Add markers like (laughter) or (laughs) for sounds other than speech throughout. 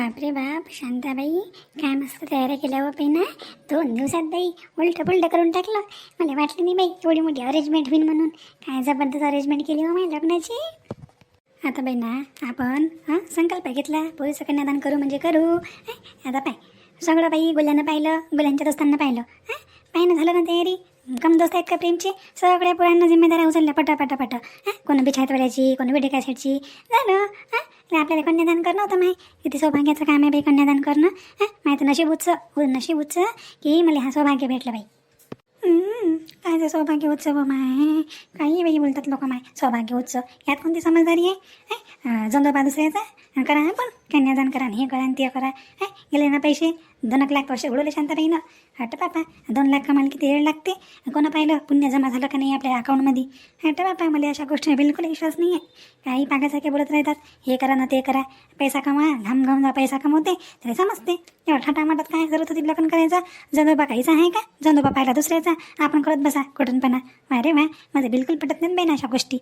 बापरे बाप शांताबाई काय मस्त तयारी केल्या हो ना दोन दिवसात बाई उलटं पुलट करून टाकलं. मला वाटलं नाही बाई एवढी मोठी अरेंजमेंट होईल म्हणून. काय जबरदस्त अरेंजमेंट केली हो माझ्या लग्नाची. आता बाई ना आपण हां संकल्प घेतला. पोलीस कन्यादान करू म्हणजे करू. आता पाय. सगळं बाई गुलांना पाहिलं गुलांच्या दोस्तांना पाहिलं. हां पाहिलं झालं ना तयारी? कम दोस्त आहेत का प्रेमचे? सगळ्या पोरांना जिम्मेदाऱ्या उचलल्या पटा पटा पटा. हां? कोणी बिछायतवाड्याची कोणी विडे कॅसेटची झालं. हां? आपल्याला कन्यादान करणं होतं माही किती सौभाग्याचं काम आहे बाई कन्यादान करणं. हां? माहिती नशीब उच्च नशीब उच्च की मला हा सौभाग्य भेटलं बाई. काय ते सौभाग्य उत्सव माय काही बाई बोलतात लोक माय सौभाग्य उत्सव यात कोणती समजदारी आहे? जंदोबा दुसऱ्याचा? करा आपण कन्यादान करा हे करा आणि ते करा. हे गेले ना पैसे? दोन एक लाख पैसे उडवले शांताबाईनं. हट बापा दोन लाख कमाल किती वेळ लागते? कोणा पाहिलं? पुण्य जमा झालं का नाही आपल्या अकाउंटमध्ये हट बापा मला अशा गोष्टी बिलकुल विश्वास नाही आहे काही पागासारखे बोलत राहतात. हे करा ना ते करा. पैसा कमा घाम घाम जा पैसा कमवते तरी समजते. एवढा ठाटामाटात काय करत होती लग्न करायचं? जंदोबा काहीचा आहे का? जंदोबा पाहिला दुसऱ्याचा. आपण करत बसा कुठूनपणा. अरे वा माझं बिलकुल पटत नाही बाई ना अशा गोष्टी.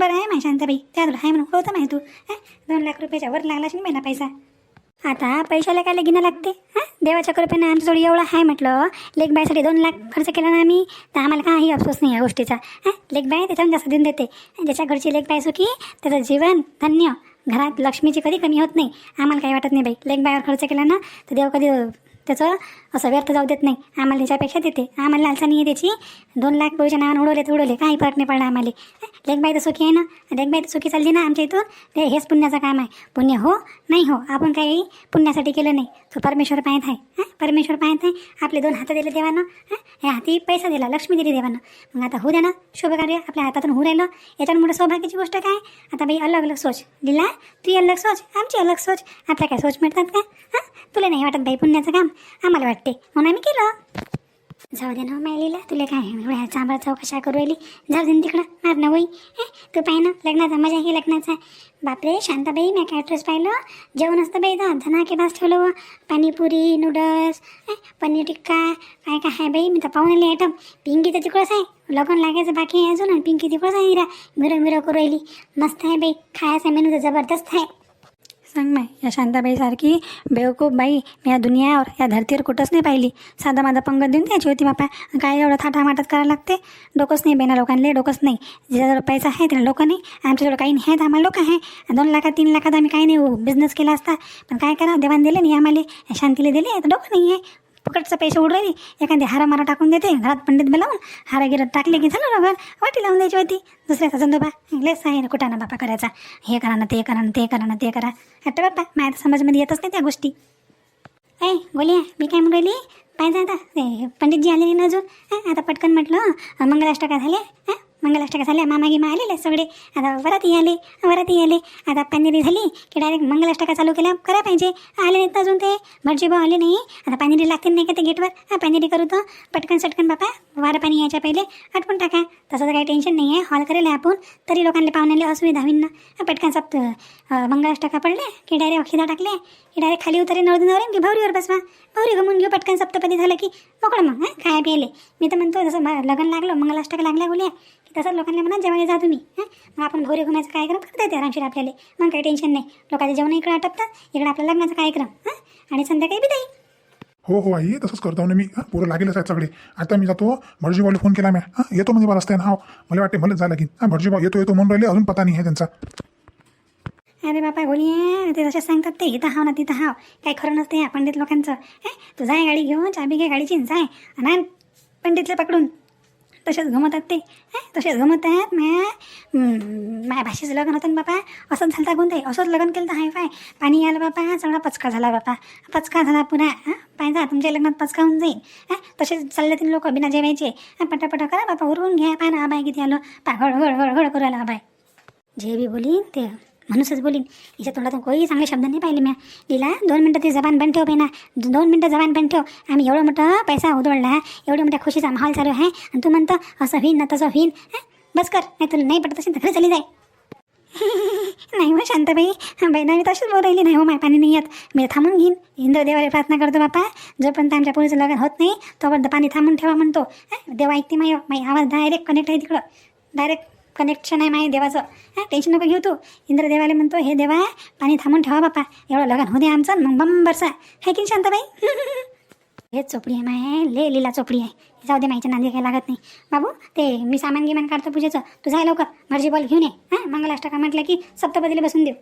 बरं आहे माय शांताबाई त्या तुला आहे म्हणून होतं माहिती तू. दोन लाख रुपयाच्या वर लागला नाही ना पैसा. आता पैशाला काय लगीनं लागते? हां? देवाच्या कृपेने आमच्याजवळ एवढं आहे म्हटलं. लेक बायसाठी दोन लाख खर्च केला ना आम्ही तर आम्हाला काही अफसोस नाही या गोष्टीचा. हां? लेख बाय त्याच्यावर जास्त देऊन देते. ज्याच्या घरची लेख बाय सुखी त्याचं जीवन धन्य घरात लक्ष्मीची कधी कमी होत नाही. आम्हाला काही वाटत नाही बाई. लेक बायावर खर्च केला ना तर देव कधी त्याचं असं व्यर्थ जाऊ देत नाही. आम्हाला त्याच्यापेक्षा देते. आम्हाला लालसा नाही आहे त्याची दोन लाख पोळीच्या नावानं उडवले तर उडवले. काही फरक नाही पडला आम्हाला. लेखबाई तर सुखी आहे ना? लेखबाई तर सुखी चालली ना आमच्या इथून? ते हेच पुण्याचं काम आहे. पुण्य हो? नाही हो. आपण काही पुण्यासाठी केलं नाही. तो परमेश्वर पाहत आहे. हां परमेश्वर पाहत आहे. आपले दोन हात दिले देवानं. हां ह्या हाती पैसा दिला. लक्ष्मी दिली देवानं. मग आता होऊ द्या ना. शुभकार्य आपल्या हातातून होऊ राहिलं. याच्यावर मोठं सौभाग्याची गोष्ट काय? आता बाई अलग अलग सोच. दिला तू अलग सोच. आमची अलग सोच. आपल्या काय सोच मिळतात का? हां तुला नाही वाटत बाई पुण्याचं काम? आम्हाला वाटते. म्हणून आम्ही केलं. जाऊ दे ना हो मायलीला. तुला काय एवढ्या चांबा चौकशा करू राहिली? जाऊ दे ना तिकडं. मार ना होई हे तू पाहि ना. लग्नाचा मजा ही लग्नाचा. बापरे शांताबाई मी काय ॲड्रेस पाहिलं? जेवण असतं बाई दा धनाके बास ठेवलं व. पाणीपुरी नूडल्स हे पनीर टिक्का. काय काय आहे बाई? मी तर पाहून आली आयटम पिंकी तर तिकडंच आहे. लग्न लागायचं बाकी आहे अजून. आणि पिंकी तिकडंच आहे हिरा. मिरो मिरो करू राहिली. मस्त आहे बाई. खायचा मेनू तर जबरदस्त आहे. सांग माय या शांताबाईसारखी बेवकूफ बाई मी या दुनियावर या धरतीवर कुठंच नाही पाहिली. साधा माझा पंगत देऊन द्यायची होती बापा. काय एवढं थाटामाटात करायला लागते? डोकंच नाही बेना लोकांना डोकंच नाही. ज्याच्याजवळ पैसा आहे त्याला लोक नाही. आमच्याजवळ काही नाही आहेत आम्हाला लोक आहे. दोन लाखात तीन लाखात आम्ही काही नाही हो, बिझनेस केला असता. पण काय करा देवान दिले नाही आम्हाला. या शांतीला दिले तर डोकं नाही आहे फुकटचं पैसे उडू राहिली. एखादी हारा मारा टाकून देते. घरात पंडित बोलावून हारा गिरत टाकले की झालं बघा वाटी लावून द्यायची होती. दुसऱ्याचा जंदोबा लेस आहे ना कुठं ना बापा करायचा. हे करा ना ते करा ना ते करा ना ते करा. हट्ट बापा माझ्या समजमध्ये येतच नाही त्या गोष्टी. ऐ बोलिया मी काय म्हणून राहिली? पाहिजे आता. पंडितजी आलेली ना अजून? आता पटकन म्हटलं अं, मंगलाष्टका झाले हं, मंगलाष्टका झाल्या मामा गिमा आलेले सगळे. आता वराती आले वराती आले. आता पानेरी झाली की डायरेक्ट मंगलाष्टका चालू केल्या करा पाहिजे. आले नाहीत अजून ते. भटजी भाऊ आले नाही. आता पानेरी लागते नाही का ते गेटवर? हा पानेरी करू तर पटकन सटकन बापा. वारं पाणी यायच्या पहिले आटपून टाका. तसं तर काही टेन्शन नाही आहे हॉल करेल आहे आपण. तरी लोकांना पाहुण्याला असुविधा होईन ना. पटकन सप्त मंगलाष्टका पडले की डायरेक्ट खिदा टाकले की डायरेक्ट खाली उतरे नवरी नवरे की भवरीवर बसवा. भवरी गमून घेऊ पटकन सप्तपदी झालं की मोकळं मग हां काय प्यायले मी तर म्हणतो जसं लग्न लागलं मंगलाष्टक लागल्या बोलूया की तसंच लोकांना म्हणा जेवण जा तुम्ही हां. मग आपण भवरी घुमायचा कार्यक्रम करता येते आरामशीर आपल्याला. मग काही टेन्शन नाही. लोकांचे जेवण इकडे आटपतात इकडे आपल्या लग्नाचा कार्यक्रम हां. आणि संध्याकाळी बिदाई. हो हो आई तसंच करतो. ना मी हां पोरं लागेलच आहेत सगळे. आता मी जातो भटजीभाऊला फोन केला मी हां येतो म्हणजे मला रस्त्यानं हाव हो. मला वाटते मला झालं की हां भटजीभाऊ येतो येतो म्हणून राहिले अजून पता नाही आहे त्यांचा. अरे बापा गोळी ते जसे सांगतात ते इथं हाव ना तिथं हाव. काही खरं नसते या पंडित लोकांचं. हे तू जाय गाडी घेऊन चाबी घे गाडीची जाय. आणि पंडितले पकडून. तसेच घुमवतात ते हे तसेच घुमवतात माया माया भाषेचं लग्न होतं ना बापा. असंच झालं गुण ते असंच लग्न केलं तर हाय फाय. पाणी आलं बापा सगळा पचका झाला बापा. पचका झाला पुन्हा पाहिजा तुमच्या लग्नात पचका होऊन जाईल. हां? तसेच चालले तीन लोक बिना जेवायचे. पटापटा करा बापा उरवून घ्या. पाय ना आबाय किती आलो. पा घड घड घड घड करू आला आबाय. जे बी बोलीन ते. म्हणूनच बोलीन. हिच्या तोंडातून काही चांगले शब्द नाही पाहिले मी लिला दोन मिनटं ती जबान बंद ठेव बेना. दोन मिनटं जबान बंद ठेव. आम्ही एवढं मोठं पैसा उधळला एवढ्या मोठ्या खुशीचा माहोल चालू आहे. आणि तू म्हणतो असं होईन ना तसं होईन. बस कर. नाही तुला नाही पटत असेल तर घरी चाली जाय. (laughs) नाही मग शांताबाई. बहिणा मी तशीच बोल राहिली. नाही हो माय पाणी नाही येत. मी थांबून घेईन. इंद्रदेवाला प्रार्थना करतो बापा. जोपर्यंत आमच्या पुरीचं लग्न होत नाही तोपर्यंत पाणी थांबून ठेवा म्हणतो. हं? देवा ऐकते माय माई आवाज डायरेक्ट कनेक्ट आहे तिकडं. डायरेक्ट कनेक्शन आहे माझ्या देवाचं. हां टेन्शन नको घेऊ तू. इंद्रदेवाला म्हणतो हे देवा पाणी थांबून ठेवा बापा. एवढं लगन होऊ दे आमचं मग बंब हाय आहे की शांताबाई? (laughs) हे चोपडी आहे माय ले लिला चोपडी आहे. जाऊ दे माहिती नांदी काही लागत नाही. बाबू ते मी सामान गिमान काढतो पूजेचं. तू जाय लवकर. भरजी बॉल घेऊन ये. हां मंगलाष्टका म्हटलं की सप्तपदीला बसून देऊ.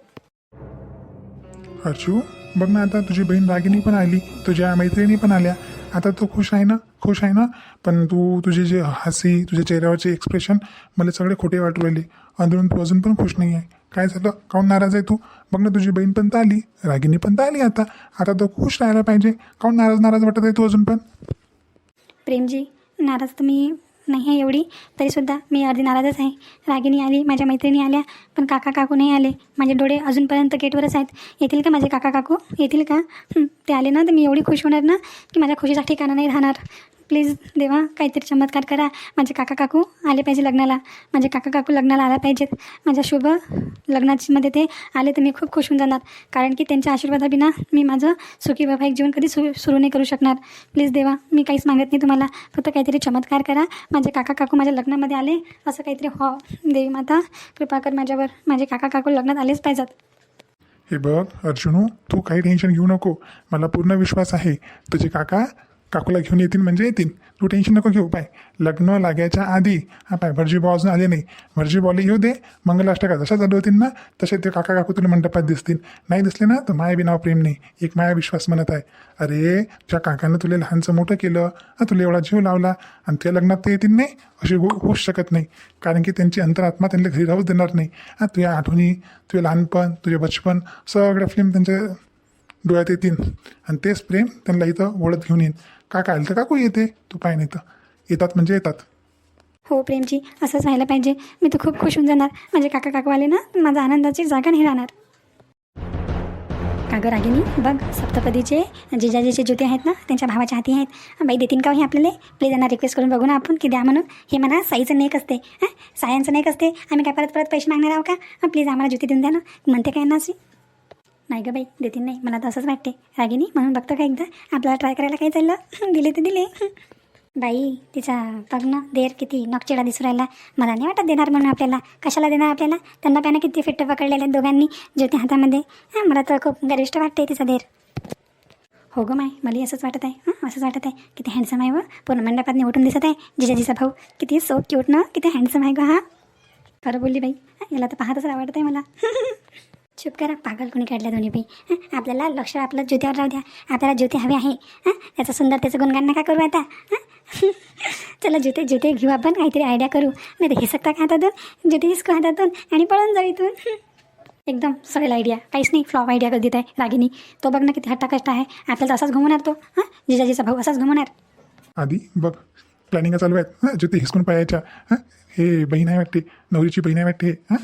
अर्जू बघ ना आता तुझी बहीण रागिनी पण आली. तुझ्या मैत्रिणी पण आल्या. आता तू खुश आहे ना? खुश आहे ना? पण तू तुझी जे हसी तुझ्या चेहऱ्यावरचे एक्सप्रेशन मला सगळे खोटे वाटू राहिले. अंदरून तू अजून पण खुश नाही आहे काय झालं? काऊन नाराज आहे तू? बघ ना तुझी बहीण पण तर आली. रागिनी पण तर आली आता. आता तो खुश राहायला पाहिजे. काऊन नाराज नाराज वाटत आहे तू अजून पण? प्रेमजी नाराज तर मी नाही आहे एवढी तरीसुद्धा मी अर्धी नाराजच आहे. रागिनी आली माझ्या मैत्रिणी आल्या पण काका काकू नाही आले. माझे डोळे अजूनपर्यंत गेटवरच आहेत. येतील का माझे काका काकू? येतील का? ते आले ना तर मी एवढी खुश होणार ना की माझ्या खुशीचा ठिकाणा नाही राहणार. प्लीज देवा काहीतरी चमत्कार करा. माझे काका काकू आले पाहिजे लग्नाला. माझे काका काकू लग्नाला आला पाहिजेत. माझ्या शुभ लग्नामध्ये ते आले तर मी खूप खुश होऊन जाणार. कारण की त्यांच्या आशीर्वादाबिना मी माझं सुखी वैवाहिक जीवन कधी सु सुरू नाही करू शकणार. प्लीज देवा मी काहीच मागत नाही तुम्हाला. फक्त काहीतरी चमत्कार करा. माझे काका काकू माझ्या लग्नामध्ये आले. असं काहीतरी हो देवी माता कृपा कर माझ्यावर. माझे काका काकू लग्नात आलेच पाहिजेत. हे बघ अर्जुनू तू काही टेन्शन घेऊ नको. मला पूर्ण विश्वास आहे. तुझे काका काकूला घेऊन येतील म्हणजे येतील. तू टेन्शन नको घेऊ पाय लग्न लागायच्या आधी हा पाय भरजी भाऊ अजून आले नाही. भरजी बॉल येऊ दे मंगलाष्टका जशा चालू होतील ना तसे ते काका काकू तुला मंडपात दिसतील. नाही दिसले ना तर माया बिनाव प्रेम नाही. एक माया विश्वास म्हणत आहे. अरे तुझ्या काकानं तुला लहानचं मोठं केलं. हा तुला एवढा जीव लावला. आणि त्या लग्नात ते येतील नाही अशी हो होऊच शकत नाही. कारण की त्यांची अंतरात्मा त्यांना घरी राहूच देणार नाही. हा तुझ्या आठवणी तुझे लहानपण तुझे बचपन सगळ्या फिल्म त्यांच्या डोळ्यात येतील. आणि तेच प्रेम त्यांना इथं ओढत घेऊन येईन काका आलं तर काकू येते? तू काय नाही तर. येतात म्हणजे येतात. हो प्रेमजी असंच व्हायला पाहिजे. मी तर खूप खुश होऊन जाणार. माझे काका काकू आले ना माझा आनंदाची जागा नाही राहणार. कागं रागिनी बघ सप्तपदीचे जिजाजीचे ज्योती आहेत ना त्यांच्या भावाच्या हाती आहेत. बाई देतीन का हो हे आपल्याला? प्लीज यांना रिक्वेस्ट करून बघू ना आपण की द्या म्हणून. हे म्हणा साईचं नेक असते. हां? सायांचं नेक असते. आम्ही काय परत परत पैसे मागणार आहोत का? प्लीज आम्हाला ज्योती देऊन द्या ना. म्हणते काय ना अशी? नाही गं बाई देतील नाही. मला तर असंच वाटते रागिनी म्हणून बघतो का एकदा? आपल्याला ट्राय करायला काय चाललं? (laughs) दिले ते दिले. बाई तिचा बघ ना देर किती नकचिडा दिसू राहिला. मला नाही वाटत देणार म्हणून आपल्याला. कशाला देणार आपल्याला? त्यांना त्यानं किती फिट्ट पकडलेले आहेत दोघांनी ज्योती हातामध्ये. हां मला तर खूप गरिष्ठ वाटते तिचा देर. हो गं माय मलाही असंच वाटत आहे. हां असंच वाटत आहे. किती हँडसम आहे व. पूर्ण मंडपात उठून दिसत आहे. जिजाजीचा भाऊ. किती सो क्यूट ना किती हँडसम आहे गं हा. खरं बोलली बाई. याला तर पाहतच आवडत आहे मला. (laughs) चुप करा पागल कोणी काढल्या दोन्ही बी आपल्याला लक्ष आपलं ज्योतीवर राहू द्या. आपल्याला ज्योती हवी आहे. हां? त्याचं सुंदर त्याचं गुणगान नका करू आता. हां? (laughs) चला ज्योते ज्योते घेऊ आपण. काहीतरी आयडिया करू. नाही तर सगळं का हातातून ज्योती हिसकू हातातून आणि पळून जाऊ इथून. एकदम सरळ आयडिया काहीच नाही. फ्लॉप आयडिया कधी देत आहे रागिनी. तो बघ ना किती हट्टा कष्ट आहे. आपल्याला तर असाच घुमवणार तो हां? जिजाजीचा भाऊ असाच घुमवणार आधी बघ प्लॅनिंग चालू आहेत. हां? ज्योती हिसकून पाहायच्या हां? हे बहीण आहे वाटते. नवरीची बहीण आहे वाटते. हां?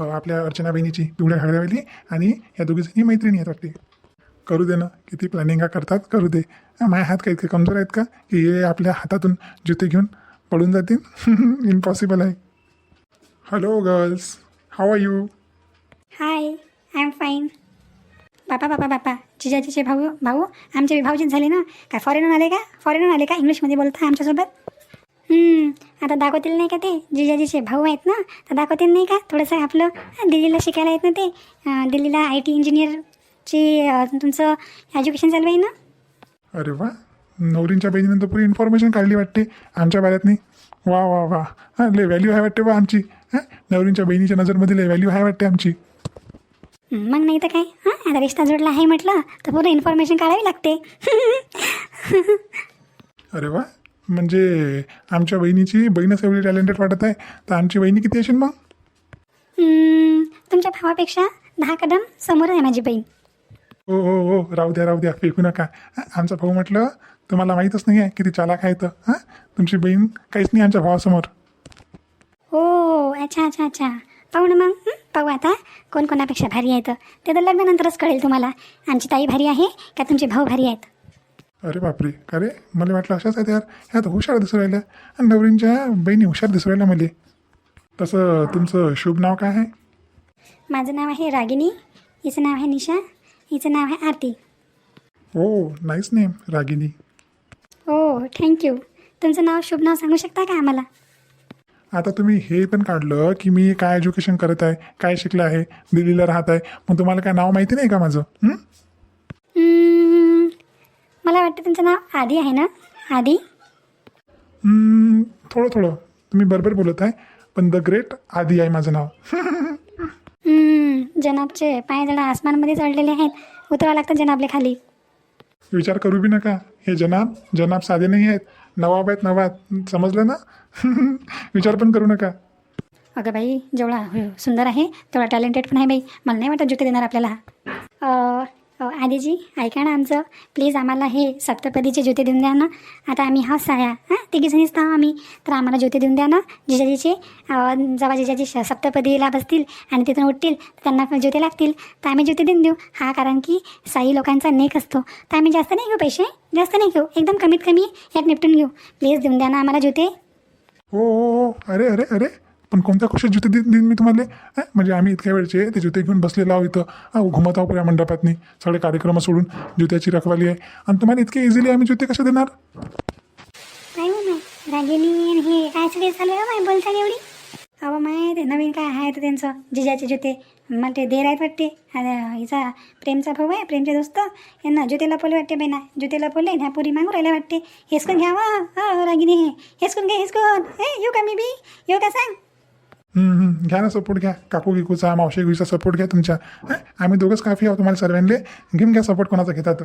आपल्या अर्चना बहिणीची पिवळ्या घागऱ्यावाली आणि या दोघीजणी मैत्रिणी आहेत वाटते. करू दे ना किती प्लॅनिंग करतात करू दे. माझ्या माझे हात काही इतके कमजोर आहेत का? की हे आपल्या हातातून जुते घेऊन पळून जातील? (laughs) इम्पॉसिबल आहे. Hello girls how are you hi I am fine बापा बापा बापा. जिजाजीचे भाऊ भाऊ आमचे भाऊजीच झाले ना? काय फॉरेनर आले का? फॉरेनर आले का? इंग्लिशमध्ये बोलता आमच्यासोबत? आता दाखवतील नाही का ते? जिजाजीचे भाऊ आहेत ना? तर दाखवतील नाही का? थोडंसं आपलं दिल्लीला शिकायला आहेत ना ते? दिल्लीला आय टी इंजिनियरची तुमचं एज्युकेशन चालू आहे ना? अरे वा. नवरींच्या बहिणीनंतर पुरी इन्फॉर्मेशन काढली वाटते. आमच्या बाऱ्यातनी वा वा वा. हां लय व्हॅल्यू आहे वाटते बा आमची. हां नवरींच्या बहिणीच्या नजरमध्ये लय व्हॅल्यू आहे वाटते आमची. मग नाही तर काय? हां आता रिश्ता जोडला आहे म्हटलं तर पूर्ण इन्फॉर्मेशन काढावी लागते. (laughs) अरे वा. म्हणजे आमच्या बहिणीची बहीणच एवढी टॅलेंटेड वाटत आहे. तर आमची बहिणी किती असेल मग? तुमच्या भावापेक्षा दहा कदम समोर आहे माझी बहीण. हो हो हो. राहू द्या राहू द्या. फेकू नका. आमचा भाऊ म्हटलं तुम्हाला माहीतच नाही आहे किती चालाक आहे तर. हां तुमची बहीण काहीच नाही आमच्या भावासमोर. हो अच्छा अच्छा अच्छा. पाहू ना मग? पाहू आता कोण कोणापेक्षा भारी आहे तर. ते तर लग्नानंतरच कळेल तुम्हाला. आमची ताई भारी आहे का तुमचे भाऊ भारी आहेत? अरे बापरे. का रे? मला वाटलं अशाच आहेत यार. ह्या तर हुशार दिसू राहिल्या. आणि नवरींच्या बहिणी हुशार दिसू राहिल्या मला. तसं तुमचं शुभ नाव काय आहे? माझं नाव आहे रागिनी. हिचं नाव आहे निशा. हिचं नाव आहे आरती. हो नाईस नेम रागिनी. हो थँक्यू तुमचं नाव शुभ नाव सांगू शकता का आम्हाला? आता तुम्ही हे पण काढलं की मी काय एज्युकेशन करत आहे काय शिकलं आहे दिल्लीला राहत आहे. मग तुम्हाला काय नाव माहिती नाही का माझं? हं? मला वाटतं तुमचं नाव आदी आहे ना? आदी? हं, थोडं थोडं. तुम्ही बरोबर बोलत आहे पण द ग्रेट आदी आहे माझं नाव. हम्म, जनाबचे पाय जरा आसमानमध्ये चढलेले आहेत. उतरावं लागतं जनाबले खाली. विचार करू बी नका. हे जनाब जनाब साधे नाही आहेत. नवाब आहेत नवाब. समजलं ना? (laughs) विचार पण करू नका. अगं बाई जेवढा हो- सुंदर आहे तेवढा टॅलेंटेड पण आहे बाई. मला नाही वाटत जुते देणार आपल्याला. अं, हो, आदिजी ऐका ना आमचं. प्लीज आम्हाला हे सप्तपदीचे जोते देऊन द्या ना. आता आम्ही हा साया हां? तिघीजणीच तर आम्ही. तर आम्हाला जोते देऊन द्या ना. जिजाजीचे जेव्हा जिजाजी श- सप्तपदीला बसतील आणि तिथून उठतील त्यांना पण लागतील. तर आम्ही जोते देऊन देऊ. हा कारण की साई लोकांचा नेक असतो. तर आम्ही जास्त नाही घेऊ पैसे? जास्त नाही घेऊ. एकदम कमीत कमी यात निपटून घेऊ. प्लीज देऊन द्या ना आम्हाला जुते हो हो हो. अरे अरे अरे. पण कोणत्या खुशीत जुते देईन देईन मी तुम्हाला? म्हणजे आम्ही इतक्या वेळचे ते जुते घेऊन बसलेलो आहो इथं. घुमत आहो या मंडपातनी. सगळे कार्यक्रम सोडून जुत्याची रखवाली आहे. आणि तुम्हाला इतके इझिली आम्ही जुते कसे देणार? नाही हो रागिनी हे काय सगळे चालू आहे हो माय एवढी? अहो माय ते नवीन काय आहे ते त्यांचं? जिजाचे जुते मला ते देर आहेत वाटते. हिचा प्रेमचा भाऊ आहे प्रेमचे दोस्त. यांना जुतेला पोले वाटते बेना जुतेला पोले ह्या पुरी मागू राहिल्या वाटते. हेसकून घ्यावा. हा रागिनी हे हेसकून घे हेसकून. हे येऊ का मी बी? येऊ का सांग? घ्या ना सपोर्ट घ्या. काकू गिकूचा मावशी गुईचा सपोर्ट घ्या तुमच्या. आम्ही दोघंच काफी आहोत तुम्हाला सर्वांले. घेऊन घ्या सपोर्ट कोणाचा घेतात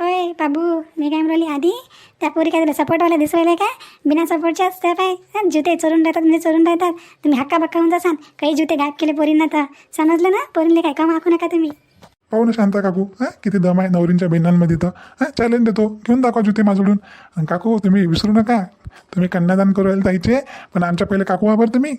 होय बाबू. मी काय म्हणली आधी त्या पोरी काय तुला सपोर्टवाल्या दिसवायला काय बिना सपोर्टच्याच त्या पाय जुते चोरून राहतात म्हणजे चोरून राहतात. तुम्ही हक्का बक्का होऊन जासान. काही जुते गायब केले पोरींना तर. समजलं ना? पोरींले काय काम आखू नका तुम्ही. पाहू ना शांता काकू. हां? किती दम आहे नवरींच्या बहिणांमध्ये तर हां? चॅलेंज देतो. घेऊन दाखवा जुते माझोडून आणि काकू तुम्ही विसरू नका. तुम्ही कन्यादान करू राहिले पण आमच्या पहिले काकू वापर तुम्ही.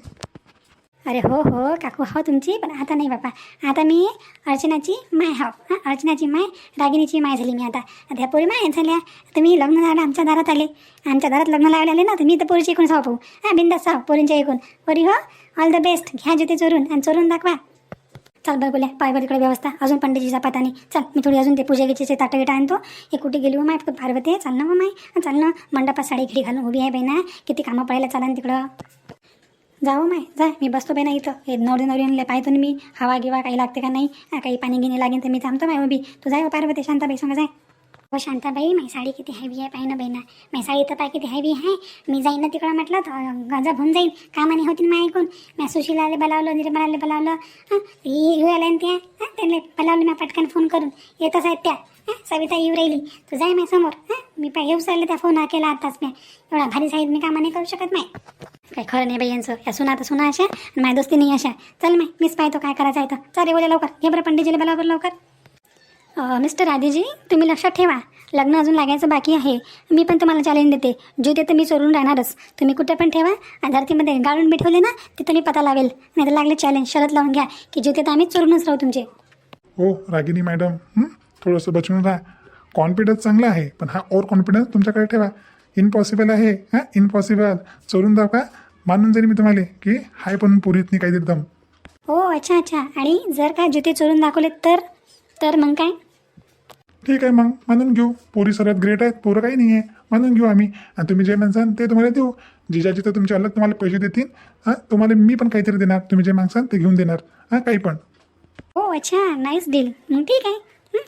अरे हो हो काकू हो तुमची पण आता नाही बापा. आता मी अर्चनाची माय हो. हाव हां? अर्चनाची माय रागिणीची माय झाली मी आता. आता पोरी माय झाल्या. तुम्ही लग्न झालं आमच्या दारात आले. आमच्या दारात लग्न लावले आले ना तर मी तर पोरीची एकूण साव पाहू. हां? बिंदास साव पोरींच्या एकूण. पोरी हो ऑल द बेस्ट घ्या जुते चोरून आणि चोरून दाखवा. चल बरं बोल्या पाय बरं इकडे व्यवस्था अजून पंडितजीचा पता नाही चल मी थोडी अजून ते पूजा गिजेचे ताटं आणतो. हे कुठे गेली हो माय? फक्त पार्वती आहे. चाल ना हो माय. चाल ना मंडपात साडी घडी घालून उभी आहे बहिणा. किती कामं पडायला चालन तिकडं. जाऊ हो माय जाय मी बसतो बहिणा इथं. हे नवरी नवरीला पाहतो ना मी. हवा गिवा काही लागते का नाही? काही पाणी घेणे लागेल तर मी थांबतो माय उभी. तू जाय हो पार्वती शांताबाई सांगा जाय. हो शांताबाई माझी साडी किती हॅवी आहे पाहि ना बाई ना. माझी साडी तर पाय किती हॅवी आहे. मी जाईन ना तिकडं म्हटलं तर गजब होऊन जाईल कामाने होतील माय ऐकून. मी सुशीलाले बोलावलं निर्मलाले बोलावलं. हां येऊ आल्या ना त्या. त्यांना बोलावलं मी पटकन फोन करून. येतच आहेत त्या. सविता येऊ राहिली. तू जाय माझ्यासमोर. हां मी पाय येऊ चालले त्या फोन हा केला आताच मी एवढा भारी साहेब मी कामा करू शकत नाही. काय खरं नाही बाई यांचं. या सुना तर सुना अशा आणि माझ्या दोस्ती नाही अशा. चल माय मीच पाहतो काय करायचं आहे तर. चल रे लवकर. घे बरं पंडितजीला बोलावर लवकर. मिस्टर आदिजी तुम्ही लक्षात ठेवा. लग्न अजून लागायचं बाकी आहे. मी पण तुम्हाला चॅलेंज देते. जुते तर मी चोरून राहणारच. तुम्ही कुठे पण ठेवा. आणि धरतीमध्ये गाळून ठेवले ना तिथं मी पता लावेल. नाही तर लागले चॅलेंज शरत लावून घ्या. की जुते तर आम्ही चोरूनच राहू तुमचे. हो रागिनी मॅडम? थोडंसं बचून राहा. कॉन्फिडन्स चांगला आहे पण हा ओव्हर कॉन्फिडन्स तुमच्याकडे ठेवा. इम्पॉसिबल आहे हां? इम्पॉसिबल चोरून दाव का? मानून जाईल मी तुम्हाला की हाय पण पुरीत नाही काहीतरी दम. हो अच्छा अच्छा. आणि जर काय जुते चोरून दाखवले तर? तर मग काय? ठीक आहे मग म्हणून घेऊ. पोरी सर्वात ग्रेट आहेत पोरं काही नाही आहे म्हणून घेऊ आम्ही. आणि तुम्ही जे म्हणसान ते तुम्हाला देऊ. जिजाजी तर तुमचे अलग तुम्हाला पैसे देतील. हां तुम्हाला मी पण काहीतरी देणार. तुम्ही जे मागसान ते घेऊन देणार. हां काही पण. हो अच्छा नाईस डील मग ठीक आहे.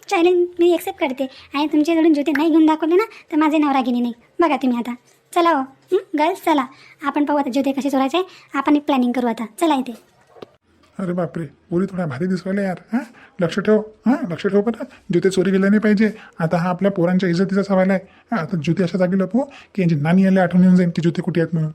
चॅलेंज मी एक्सेप्ट करते. आणि तुमच्याकडून जुते नाही घेऊन दाखवले ना तर माझे नाव नाही. बघा तुम्ही आता. चला हो. गर्ल्स चला. आपण पाहू आता जुते कसे चोरायचे आपण एक प्लॅनिंग करू आता. चला इथे. अरे बापरे पोरी थोड्या भारी दिसवायला यार हां? लक्ष ठेव हां? लक्ष ठेव बरं. जुते चोरी गेल्या नाही पाहिजे. आता हा आपल्या पोरांच्या इज्जतीचा सवाल आहे. आता जुते अशा जागी लपवू की यांची नानी याला आठवण येऊन जाईल की जुते कुठे आहेत म्हणून.